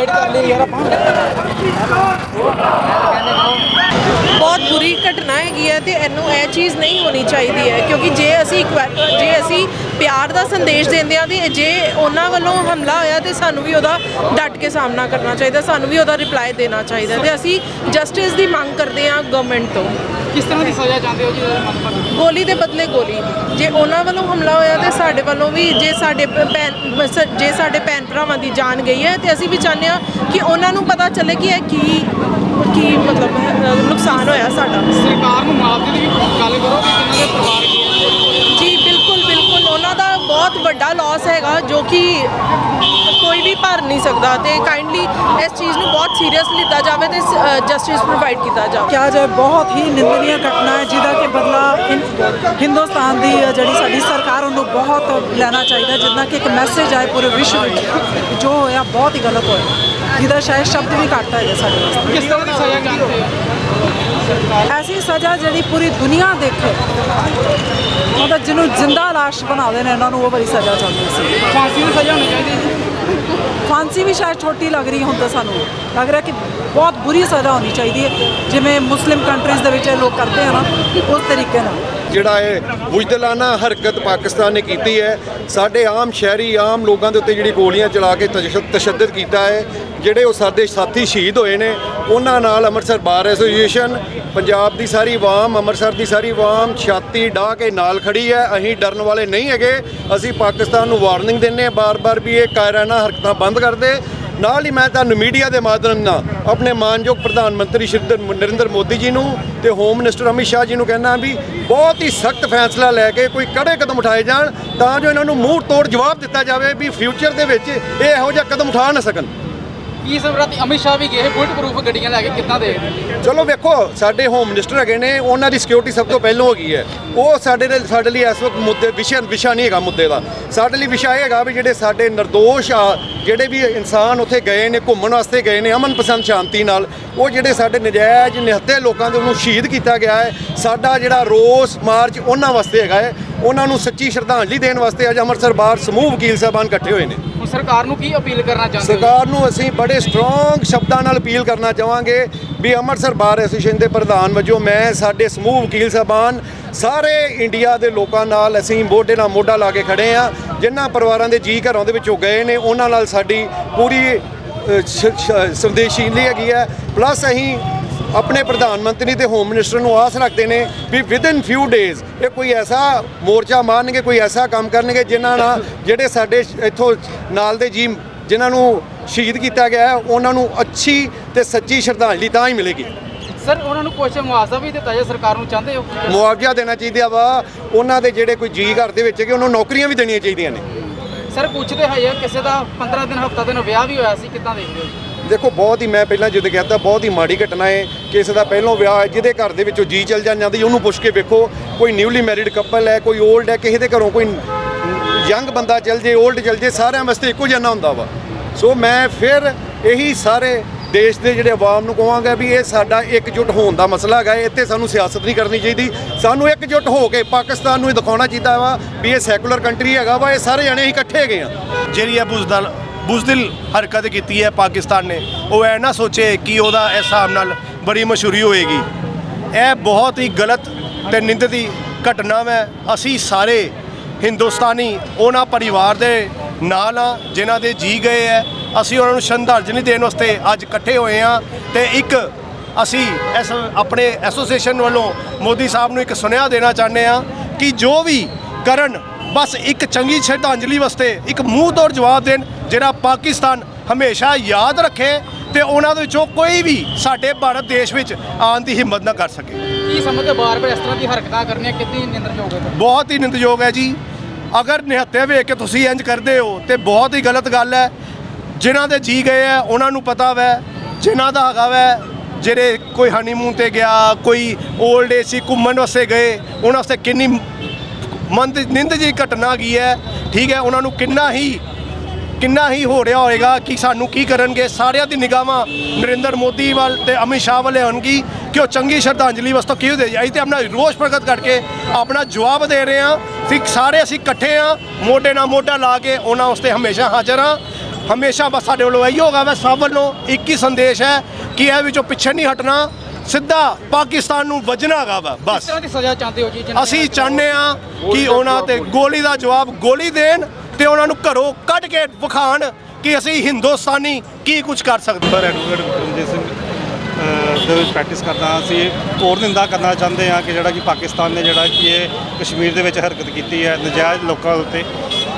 Side ਕਰ ਲਈ ਯਾਰ ਆਪਾਂ। ਬਹੁਤ ਬੁਰੀ ਘਟਨਾ ਹੈਗੀ ਹੈ ਤੇ ਇਹਨੂੰ ਇਹ ਚੀਜ਼ ਨਹੀਂ ਹੋਣੀ ਚਾਹੀਦੀ ਹੈ, ਕਿਉਂਕਿ ਜੇ ਅਸੀਂ ਜੇ ਅਸੀਂ ਪਿਆਰ ਦਾ ਸੰਦੇਸ਼ ਦਿੰਦੇ ਆ ਤੇ ਜੇ ਉਹਨਾਂ ਵੱਲੋਂ ਹਮਲਾ ਹੋਇਆ ਤੇ ਸਾਨੂੰ ਵੀ ਉਹਦਾ ਡਟ ਕੇ ਸਾਹਮਣਾ ਕਰਨਾ ਚਾਹੀਦਾ, ਸਾਨੂੰ ਵੀ ਉਹਦਾ ਰਿਪਲਾਈ ਦੇਣਾ ਚਾਹੀਦਾ ਤੇ ਅਸੀਂ ਜਸਟਿਸ ਦੀ ਮੰਗ ਕਰਦੇ ਆ ਗਵਰਨਮੈਂਟ ਤੋਂ। ਕਿਸ ਤਰ੍ਹਾਂ ਦੀ ਸਜ਼ਾ ਚਾਹੁੰਦੇ ਹੋ ਜੀ ਗੋਲੀ ਦੇ ਬਦਲੇ ਗੋਲੀ। ਜੇ ਉਹਨਾਂ ਵੱਲੋਂ ਹਮਲਾ ਹੋਇਆ ਤੇ ਸਾਡੇ ਵੱਲੋਂ ਵੀ ਜੇ ਸਾਡੇ ਭੈਣ ਜੇ ਸਾਡੇ ਭੈਣ ਭਰਾਵਾਂ ਦੀ ਜਾਨ ਗਈ ਹੈ ਤੇ ਅਸੀਂ ਵੀ ਚਾਹੁੰਦੇ ਹਾਂ ਕਿ ਉਹਨਾਂ ਨੂੰ ਪਤਾ ਚੱਲੇ ਕਿ ਇਹ ਕੀ ਕੀ ਮਤਲਬ ਨੁਕਸਾਨ ਹੋਇਆ ਸਾਡਾ। ਸਰਕਾਰ ਨੂੰ ਮੁਆਵਜ਼ੇ ਦੀ ਗੱਲ ਕਰੋ ਕਿ ਇਹਨਾਂ ਦੇ ਪਰਿਵਾਰ ਜੀ ਬਿਲਕੁਲ ਬਿਲਕੁਲ। ਉਹਨਾਂ ਦਾ ਬਹੁਤ ਵੱਡਾ ਲਾਸ ਹੈਗਾ ਜੋ ਕਿ ਕੋਈ ਵੀ ਭਰ ਨਹੀਂ ਸਕਦਾ ਤੇ ਕਾਈਂਡਲੀ ਇਸ ਚੀਜ਼ ਨੂੰ ਬਹੁਤ ਸੀਰੀਅਸ ਲਿੱਤਾ ਜਾਵੇ ਤੇ ਜਸਟਿਸ ਪ੍ਰੋਵਾਈਡ ਕੀਤਾ ਜਾਵੇ। ਕਿਹਾ ਜਾਏ ਬਹੁਤ ਹੀ ਨਿੰਦਨੀय ਘਟਨਾ ਹੈ ਜਿਹਦਾ ਕਿ ਬਦਲਾ ਹਿੰ- ਹਿੰਦੁਸਤਾਨ ਦੀ ਜਿਹੜੀ ਸਾਡੀ ਸਰਕਾਰ ਉਹਨੂੰ ਬਹੁਤ ਲੈਣਾ ਚਾਹੀਦਾ ਜਿੱਦਾਂ ਕਿ ਇੱਕ ਮੈਸੇਜ ਆਏ ਪੂਰੇ ਵਿਸ਼ਵ ਵਿੱਚ ਜੋ ਹੋਇਆ ਬਹੁਤ ਹੀ ਗਲਤ ਹੋਇਆ। ਜਿਹਦਾ ਸ਼ਾਇਦ ਸ਼ਬਦ ਵੀ ਘੱਟ ਹੈਗੇ ਸਾਡੇ ਵਾਸਤੇ। ਕਿਸ ਤਰ੍ਹਾਂ ਦੀ ਸਜ਼ਾ ਚਾਹੁੰਦੇ ਹੋ? ਐਸੀ ਸਜ਼ਾ ਜਿਹੜੀ ਪੂਰੀ ਦੁਨੀਆ ਦੇਖੇ ਮਤਲਬ ਜਿਹਨੂੰ ਜ਼ਿੰਦਾ ਲਾਸ਼ ਬਣਾਉਂਦੇ ਨੇ ਉਹਨਾਂ ਨੂੰ ਉਹ ਵਾਲੀ ਸਜ਼ਾ ਚਾਹੁੰਦੇ ਸੀ। ਫਾਂਸੀ ਦੀ ਸਜ਼ਾ ਹੋਣੀ ਚਾਹੀਦੀ ਹੈ ਫਾਂਸੀ ਵੀ ਸ਼ਾਇਦ ਛੋਟੀ ਲੱਗ ਰਹੀ ਹੁੰਦਾ ਸਾਨੂੰ। ਲੱਗ ਰਿਹਾ ਕਿ ਬਹੁਤ ਬੁਰੀ ਸਜ਼ਾ ਹੋਣੀ ਚਾਹੀਦੀ ਹੈ। ਜਿਵੇਂ ਮੁਸਲਿਮ ਕੰਟਰੀਜ਼ ਦੇ ਵਿੱਚ ਇਹ ਲੋਕ ਕਰਦੇ ਆ ਨਾ, ਉਸ ਤਰੀਕੇ ਨਾਲ। ਜਿਹੜਾ ਹੈ ਬੁਜਦਲਾਨਾ ਹਰਕਤ ਪਾਕਿਸਤਾਨ ਨੇ ਕੀਤੀ ਹੈ, ਸਾਡੇ ਆਮ ਸ਼ਹਿਰੀ, ਆਮ ਲੋਕਾਂ ਦੇ ਉੱਤੇ ਜਿਹੜੀ ਗੋਲੀਆਂ ਚਲਾ ਕੇ ਤਸ਼ੱਦ- ਤਸ਼ੱਦਦ ਕੀਤਾ ਹੈ, ਜਿਹੜੇ ਉਹ ਸਾਡੇ ਸਾਥੀ ਸ਼ਹੀਦ ਹੋਏ ਨੇ, ਉਹਨਾਂ ਨਾਲ ਅੰਮ੍ਰਿਤਸਰ ਬਾਰ ਐਸੋਸੀਏਸ਼ਨ, ਪੰਜਾਬ ਦੀ ਸਾਰੀ ਆਵਾਮ ਅੰਮ੍ਰਿਤਸਰ ਦੀ ਸਾਰੀ ਆਵਾਮ ਛਾਤੀ ਢਾਹ ਕੇ ਨਾਲ ਖੜੀ ਹੈ, ਅਸੀਂ ਡਰਨ ਵਾਲੇ ਨਹੀਂ ਹੈਗੇ, ਅਸੀਂ ਪਾਕਿਸਤਾਨ ਨੂੰ ਵਾਰਨਿੰਗ ਦਿੰਨੇ ਆ ਬਾਰ-ਬਾਰ ਵੀ ਇਹ ਕਾਇਰਾਨਾ ਹਰਕਤਾਂ ਬੰਦ ਕਰ ਦੇ ਨਾਲ ਹੀ ਮੈਂ ਤੁਹਾਨੂੰ ਮੀਡੀਆ ਦੇ ਮਾਧਿਅਮ ਨਾਲ ਆਪਣੇ ਮਾਨਯੋਗ ਪ੍ਰਧਾਨ ਮੰਤਰੀ ਸ਼੍ਰੀ ਨਰਿੰਦਰ ਮੋਦੀ ਜੀ ਨੂੰ ਤੇ ਹੋਮ ਮਿਨਿਸਟਰ ਅਮਿਤ ਸ਼ਾਹ ਜੀ ਨੂੰ ਕਹਿਣਾ ਵੀ ਬਹੁਤ ਹੀ ਸਖਤ ਫੈਸਲਾ ਲੈ ਕੇ ਕੋਈ ਕੜੇ ਕਦਮ ਉਠਾਏ ਜਾਣ ਤਾਂ ਜੋ ਇਹਨਾਂ ਨੂੰ ਮੂੰਹ ਤੋੜ ਜਵਾਬ ਦਿੱਤਾ ਜਾਵੇ ਵੀ ਫਿਊਚਰ ਦੇ ਵਿੱਚ ਇਹ ਇਹੋ ਜਿਹਾ ਕਦਮ ਉਠਾ ਨਾ ਸਕਣ। ਕੀ ਸਭ ਰਾਤੀ ਅਮਿਤ ਸ਼ਾਹ ਵੀ ਗਏ ਬੁਲਟ ਪ੍ਰੂਫ ਗੱਡੀਆਂ ਲੈ ਕੇ ਕਿੱਦਾਂ ਦੇ? ਚਲੋ ਵੇਖੋ, ਸਾਡੇ ਹੋਮ ਮਿਨਿਸਟਰ ਹੈਗੇ ਨੇ, ਉਹਨਾਂ ਦੀ ਸਿਕਿਉਰਿਟੀ ਸਭ ਤੋਂ ਪਹਿਲਾਂ ਹੋ ਗਈ ਹੈ। ਉਹ ਸਾਡੇ ਲਈ ਸਾਡੇ ਲਈ ਇਸ ਵਕਤ ਮੁੱਦੇ ਵਿਸ਼ਾ ਵਿਸ਼ਾ ਨਹੀਂ ਹੈਗਾ ਮੁੱਦੇ ਦਾ। ਸਾਡੇ ਲਈ ਵਿਸ਼ਾ ਇਹ ਹੈਗਾ ਵੀ ਜਿਹੜੇ ਸਾਡੇ ਨਿਰਦੋਸ਼ ਆ, ਜਿਹੜੇ ਵੀ ਇਨਸਾਨ ਉੱਥੇ ਗਏ ਨੇ, ਘੁੰਮਣ ਵਾਸਤੇ ਗਏ ਨੇ, ਅਮਨ ਪਸੰਦ ਸ਼ਾਂਤੀ ਨਾਲ, ਉਹ ਜਿਹੜੇ ਸਾਡੇ ਨਜਾਇਜ਼ ਨਿਹੱਤੇ ਲੋਕਾਂ ਦੇ ਉਹਨੂੰ ਸ਼ਹੀਦ ਕੀਤਾ ਗਿਆ ਹੈ। ਸਾਡਾ ਜਿਹੜਾ ਰੋਸ ਮਾਰਚ ਉਹਨਾਂ ਵਾਸਤੇ ਹੈਗਾ ਹੈ। ਉਹਨਾਂ ਨੂੰ ਸੱਚੀ ਸ਼ਰਧਾਂਜਲੀ ਦੇਣ ਵਾਸਤੇ ਅੱਜ ਅੰਮ੍ਰਿਤਸਰ ਬਾਹਰ ਸਮੂਹ ਵਕੀਲ ਸਾਹਿਬਾਨ ਇਕੱਠੇ ਹੋਏ ਨੇ। ਸਰਕਾਰ ਨੂੰ ਕੀ ਅਪੀਲ ਕਰਨਾ ਚਾਹੁੰਦੇ ਹੋ? ਸਰਕਾਰ ਨੂੰ ਅਸੀਂ ਬੜੇ ਸਟਰੋਂਗ ਸ਼ਬਦਾਂ ਨਾਲ ਅਪੀਲ ਕਰਨਾ ਚਾਹਾਂਗੇ ਵੀ ਅੰਮ੍ਰਿਤਸਰ ਬਾਰ ਐਸੋਸੀਏਸ਼ਨ ਦੇ ਪ੍ਰਧਾਨ ਵਜੋਂ ਮੈਂ ਸਾਡੇ ਸਮੂਹ ਵਕੀਲ ਸਾਹਿਬਾਨ ਸਾਰੇ ਇੰਡੀਆ ਦੇ ਲੋਕਾਂ ਨਾਲ ਅਸੀਂ ਮੋਢੇ ਨਾਲ ਮੋਢਾ ਲਾ ਕੇ ਖੜੇ ਆ ਜਿਨ੍ਹਾਂ ਪਰਿਵਾਰਾਂ ਦੇ ਜੀ ਘਰਾਂ ਦੇ ਵਿੱਚੋਂ ਗਏ ਨੇ ਉਹਨਾਂ ਨਾਲ ਸਾਡੀ ਪੂਰੀ ਅ, ਸ਼- ਹੈਗੀ ਹੈ। ਪਲੱਸ ਅਸੀਂ ਆਪਣੇ ਪ੍ਰਧਾਨ ਮੰਤਰੀ ਤੇ ਹੋਮ ਮਿਨਿਸਟਰ ਨੂੰ ਆਸ ਰੱਖਦੇ ਨੇ ਵੀ ਵਿਦਨ ਫਿਊ ਡੇਜ਼ ਇਹ ਕੋਈ ਐਸਾ ਮੋਰਚਾ ਮਾਰਨਗੇ ਕੋਈ ਐਸਾ ਕੰਮ ਕਰਨਗੇ ਜਿਨ੍ਹਾਂ ਨਾਲ ਜਿਹੜੇ ਸਾਡੇ ਇੱਥੋਂ ਨਾਲ ਦੇ ਜੀ ਜਿਨ੍ਹਾਂ ਨੂੰ ਸ਼ਹੀਦ ਕੀਤਾ ਗਿਆ ਹੈ ਉਹਨਾਂ ਨੂੰ ਅੱਛੀ ਤੇ ਸੱਚੀ ਸ਼ਰਧਾਂਜਲੀ ਤਾਂ ਹੀ ਮਿਲੇਗੀ। ਸਰ ਉਹਨਾਂ ਨੂੰ ਕੁਝ ਮੁਆਵਜ਼ਾ ਵੀ ਦਿੱਤਾ ਜਾਏ ਸਰਕਾਰ ਨੂੰ ਚਾਹੁੰਦੇ ਹੋ? ਮੁਆਵਜ਼ਾ ਦੇਣਾ ਚਾਹੀਦਾ ਵਾ ਉਹਨਾਂ ਦੇ ਜਿਹੜੇ ਕੋਈ ਜੀ ਘਰ ਦੇ ਵਿੱਚ ਹੈਗੇ ਉਹਨਾਂ ਨੂੰ ਨੌਕਰੀਆਂ ਵੀ ਦੇਣੀਆਂ ਚਾਹੀਦੀਆਂ ਨੇ। ਸਰ ਪੁੱਛਦੇ ਹੈ ਕਿਸੇ ਦਾ 15 ਦਿਨ ਹਫਤਾ ਦਿਨ ਵਿਆਹ ਵੀ ਹੋਇਆ ਸੀ ਕਿੱਦਾਂ ਦੇਖਦੇ ਹੋ? ਦੇਖੋ, ਬਹੁਤ ਹੀ ਮੈਂ ਪਹਿਲਾਂ ਜਦੋਂ ਕਹਿਤਾ ਬਹੁਤ ਹੀ ਮਾੜੀ ਘਟਨਾ ਹੈ ਕਿਸੇ ਦਾ ਪਹਿਲੋਂ ਵਿਆਹ ਹੈ, ਜਿਹਦੇ ਘਰ ਦੇ ਵਿੱਚੋਂ ਜੀ ਚਲ ਜਾਂਦੀ ਉਹਨੂੰ ਪੁੱਛ ਕੇ ਵੇਖੋ, ਕੋਈ ਨਿਊਲੀ ਮੈਰਿਡ ਕਪਲ ਹੈ, ਕੋਈ 올ਡ ਹੈ, ਕਿਸੇ ਦੇ ਘਰੋਂ ਕੋਈ ਯੰਗ ਬੰਦਾ ਚਲ ਜੇ 올ਡ ਚਲ ਜੇ, ਸਾਰਿਆਂ ਵਾਸਤੇ ਇੱਕੋ ਜਿਹਾ ਹੁੰਦਾ ਵਾ। ਸੋ ਮੈਂ ਫਿਰ ਇਹੀ ਸਾਰੇ ਦੇਸ਼ ਦੇ ਜਿਹੜੇ ਆਵਾਮ ਨੂੰ ਕਹਾਂਗਾ ਵੀ ਇਹ ਸਾਡਾ ਇਕਜੁੱਟ ਹੋਣ ਦਾ ਮਸਲਾ ਹੈਗਾ, ਇੱਥੇ ਸਾਨੂੰ ਸਿਆਸਤ ਨਹੀਂ ਕਰਨੀ ਚਾਹੀਦੀ। ਸਾਨੂੰ ਇਕਜੁੱਟ ਹੋ ਕੇ ਪਾਕਿਸਤਾਨ ਨੂੰ ਇਹ ਦਿਖਾਉਣਾ ਚਾਹੀਦਾ ਵਾ ਵੀ ਇਹ ਸੈਕੂਲਰ ਕੰਟਰੀ ਹੈਗਾ ਵਾ, ਇਹ ਸਾਰੇ ਜਣੇ ਅਸੀਂ ਇਕੱਠੇ ਹੈਗੇ ਆ। ਜਿਹੜੀ ਆ ਬੁਜ਼ਦਲ ਬੁਜ਼ਦਿਲ ਹਰਕਤ ਕੀਤੀ ਹੈ ਪਾਕਿਸਤਾਨ ਨੇ। ਉਹ ਐ ਨਾ ਸੋਚੇ ਕਿ ਉਹਦਾ ਇਸ ਹਿਸਾਬ ਨਾਲ ਬੜੀ ਮਸ਼ਹੂਰੀ ਹੋਏਗੀ। ਇਹ ਬਹੁਤ ਹੀ ਗਲਤ ਤੇ ਨਿੰਦਤੀ ਘਟਨਾ ਹੈ ਅਸੀਂ ਸਾਰੇ ਹਿੰਦੁਸਤਾਨੀ ਉਹਨਾਂ ਪਰਿਵਾਰ ਦੇ ਨਾਲ ਆ, ਜਿਨ੍ਹਾਂ ਦੇ ਜੀ ਗਏ ਹੈ ਅਸੀਂ ਉਹਨਾਂ ਨੂੰ ਸ਼ਰਧਾਂਜਲੀ ਦੇਣ ਵਾਸਤੇ ਅੱਜ ਇਕੱਠੇ ਹੋਏ ਆ। ਤੇ ਇੱਕ ਅਸੀਂ ਇਸ ਆਪਣੇ ਐਸੋਸੀਏਸ਼ਨ ਵੱਲੋਂ ਮੋਦੀ ਸਾਹਿਬ ਨੂੰ ਇੱਕ ਸੁਨੇਹਾ ਦੇਣਾ ਚਾਹੁੰਦੇ ਆ ਕਿ ਜੋ ਵੀ ਕਰਨ ਬਸ ਇੱਕ ਚੰਗੀ ਸ਼ਰਧਾਂਜਲੀ ਵਾਸਤੇ ਇੱਕ ਮੂੰਹ ਤੋੜ ਜਵਾਬ ਦੇਣ ਜਿਹੜਾ ਪਾਕਿਸਤਾਨ ਹਮੇਸ਼ਾ ਯਾਦ ਰੱਖੇ ਤੇ ਉਹਨਾਂ ਦੇ ਵਿੱਚੋਂ ਕੋਈ ਵੀ ਸਾਡੇ ਭਾਰਤ ਦੇਸ਼ ਵਿੱਚ ਆਉਣ ਦੀ ਹਿੰਮਤ ਨਾ ਕਰ ਸਕੇ। ਕੀ ਸਮਝਦੇ ਬਾਰ-ਬਾਰ ਇਸ ਤਰ੍ਹਾਂ ਦੀ ਹਰਕਤਾਂ ਕਰਨੀਆਂ? ਕਿੰਨੀ ਨਿੰਦਣਯੋਗ ਹੈ? ਬਹੁਤ ਹੀ ਨਿੰਦਯੋਗ ਹੈ ਜੀ। ਅਗਰ ਨਿਹੱਤੇ ਵੇਖ ਕੇ ਤੁਸੀਂ ਇੰਜ ਕਰਦੇ ਹੋ ਤੇ ਬਹੁਤ ਹੀ ਗਲਤ ਗੱਲ ਹੈ। ਜਿਨ੍ਹਾਂ ਦੇ ਜੀ ਗਏ ਆ ਉਹਨਾਂ ਨੂੰ ਪਤਾ ਵੈ। ਜਿਨ੍ਹਾਂ ਦਾ ਹੈਗਾ ਵੈ ਜਿਹੜੇ ਕੋਈ ਹਨੀਮੂਨ ਤੇ ਗਿਆ ਕੋਈ 올ਡ ਏਜ ਸੀ ਘੁੰਮਣ ਵਾਸਤੇ ਗਏ ਉਹਨਾਂ ਵਾਸਤੇ ਕਿੰਨੀ ਮੰਦ ਨਿੰਦ ਜੀ ਘਟਨਾ ਗਈ ਹੈ? ਠੀਕ ਹੈ, ਉਹਨਾਂ ਨੂੰ ਕਿੰਨਾ ਹੀ ਕਿੰਨਾ ਹੀ ਹੋ ਰਿਹਾ ਹੋਏਗਾ ਕਿ ਸਾਨੂੰ ਕੀ ਕਰਨਗੇ? ਸਾਰਿਆਂ ਦੀ ਨਿਗਾਹਾਂ ਨਰਿੰਦਰ ਮੋਦੀ ਵੱਲ ਤੇ ਅਮਿਤ ਸ਼ਾਹ ਵੱਲ ਹੋਣਗੀ ਕਿ ਉਹ ਚੰਗੀ ਸ਼ਰਧਾਂਜਲੀ ਵਾਸਤੇ ਕਿਉਂ ਦੇ ਜਾਈ ਤੇ ਆਪਣਾ ਰੋਸ਼ ਪ੍ਰਗਟ ਕਰਕੇ ਆਪਣਾ ਜਵਾਬ ਦੇ ਰਹੇ ਹਾਂ। ਕਿ ਸਾਰੇ ਅਸੀਂ ਇਕੱਠੇ ਹਾਂ। ਮੋਢੇ ਨਾਲ ਮੋਢਾ ਲਾ ਕੇ ਉਹਨਾਂ ਵਾਸਤੇ ਹਮੇਸ਼ਾ ਹਾਜ਼ਰ ਹਾਂ। ਹਮੇਸ਼ਾ ਬਸ ਸਾਡੇ ਵੱਲੋਂ ਇਹੀ ਹੋਗਾ ਵੈ, ਸਭ ਵੱਲੋਂ ਇੱਕ ਹੀ ਸੰਦੇਸ਼ ਹੈ ਕਿ ਇਹ ਵਿੱਚੋਂ ਪਿੱਛੇ ਨਹੀਂ ਹਟਣਾ। ਸਿੱਧਾ ਪਾਕਿਸਤਾਨ ਨੂੰ ਵੱਜਣਾ ਹੈਗਾ ਵਾ ਬਸ। ਤਰ੍ਹਾਂ ਦੀ ਸਜ਼ਾ ਚਾਹੁੰਦੇ ਹੋ ਜੀ ਜਿਨ੍ਹਾਂ ਅਸੀਂ ਚਾਹੁੰਦੇ ਆ ਕਿ ਉਹਨਾਂ ਤੇ ਗੋਲੀ ਦਾ ਜਵਾਬ ਗੋਲੀ ਦੇਣ ਤੇ ਉਹਨਾਂ ਨੂੰ ਘਰੋਂ ਕੱਢ ਕੇ ਵਿਖਾਣ ਕਿ ਅਸੀਂ ਹਿੰਦੁਸਤਾਨੀ ਕੀ ਕੁਝ ਕਰ ਸਕਦੇ ਪਰ ਐਡਵੋਕੇਟ ਵਿਕਰਮਜੀਤ ਸਿੰਘ ਅ, ਦੇ ਵਿੱਚ ਪ੍ਰੈਕਟਿਸ ਕਰਦਾ ਅਸੀਂ ਹੋਰ ਨਿੰਦਾ ਕਰਨਾ ਚਾਹੁੰਦੇ ਹਾਂ ਕਿ ਜਿਹੜਾ ਕਿ ਪਾਕਿਸਤਾਨ ਨੇ ਜਿਹੜਾ ਕਿ ਇਹ ਕਸ਼ਮੀਰ ਦੇ ਵਿੱਚ ਹਰਕਤ ਕੀਤੀ ਹੈ ਨਜਾਇਜ਼ ਲੋਕਾਂ ਉੱਤੇ।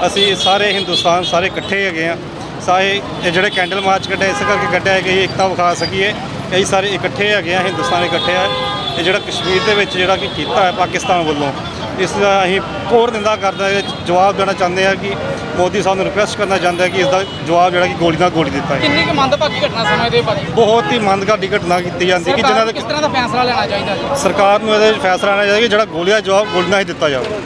ਅਸੀਂ ਸਾਰੇ ਹਿੰਦੁਸਤਾਨ ਸਾਰੇ ਇਕੱਠੇ ਹੈਗੇ ਆ ਸਾਰੇ ਇਹ ਜਿਹੜੇ ਕੈਂਡਲ ਮਾਰਚ ਕੱਢਿਆ ਇਸ ਕਰਕੇ ਕੱਢਿਆ ਹੈ ਕਿ ਇਹ ਇਕਤਾ ਵਿਖਾ ਸਕੀਏ। ਅਸੀਂ ਸਾਰੇ ਇਕੱਠੇ ਹੈਗੇ ਆ ਹਿੰਦੁਸਤਾਨ ਇਕੱਠੇ ਆ। ਇਹ ਜਿਹੜਾ ਕਸ਼ਮੀਰ ਦੇ ਵਿੱਚ ਜਿਹੜਾ ਕਿ ਕੀਤਾ ਹੈ ਪਾਕਿਸਤਾਨ ਵੱਲੋਂ ਇਸ ਦਾ ਅਸੀਂ ਹੋਰ ਨਿੰਦਾ ਕਰਦਾ ਹੈ ਜਵਾਬ ਦੇਣਾ ਚਾਹੁੰਦੇ ਆ ਕਿ ਮੋਦੀ ਸਾਹਿਬ ਨੂੰ ਰਿਕੁਐਸਟ ਕਰਨਾ ਚਾਹੁੰਦੇ ਕਿ ਇਸ ਦਾ ਜਵਾਬ ਜਿਹੜਾ ਕਿ ਗੋਲੀ ਨਾਲ ਗੋਲੀ ਦਿੱਤਾ ਹੈ ਕਿੰਨੀ ਕੁ ਮੰਦਭਾਗੀ ਘਟਨਾ ਸਮਝਦੇ ਹੋ ਭਾਜੀ ਬਹੁਤ ਹੀ ਮੰਦਗਾਡੀ ਘਟਨਾ ਕੀਤੀ ਜਾਂਦੀ ਕਿ ਜਿਨ੍ਹਾਂ ਦਾ ਕਿਸ ਤਰ੍ਹਾਂ ਦਾ ਫੈਸਲਾ ਲੈਣਾ ਚਾਹੀਦਾ ਸਰਕਾਰ ਨੂੰ ਇਹਦੇ ਵਿੱਚ ਫੈਸਲਾ ਲੈਣਾ ਚਾਹੀਦਾ ਕਿ ਜਿਹੜਾ ਗੋਲੀ ਦਾ ਜਵਾਬ ਗੋਲੀ ਨਾਲ ਹੀ ਦਿੱਤਾ ਜਾਵੇ।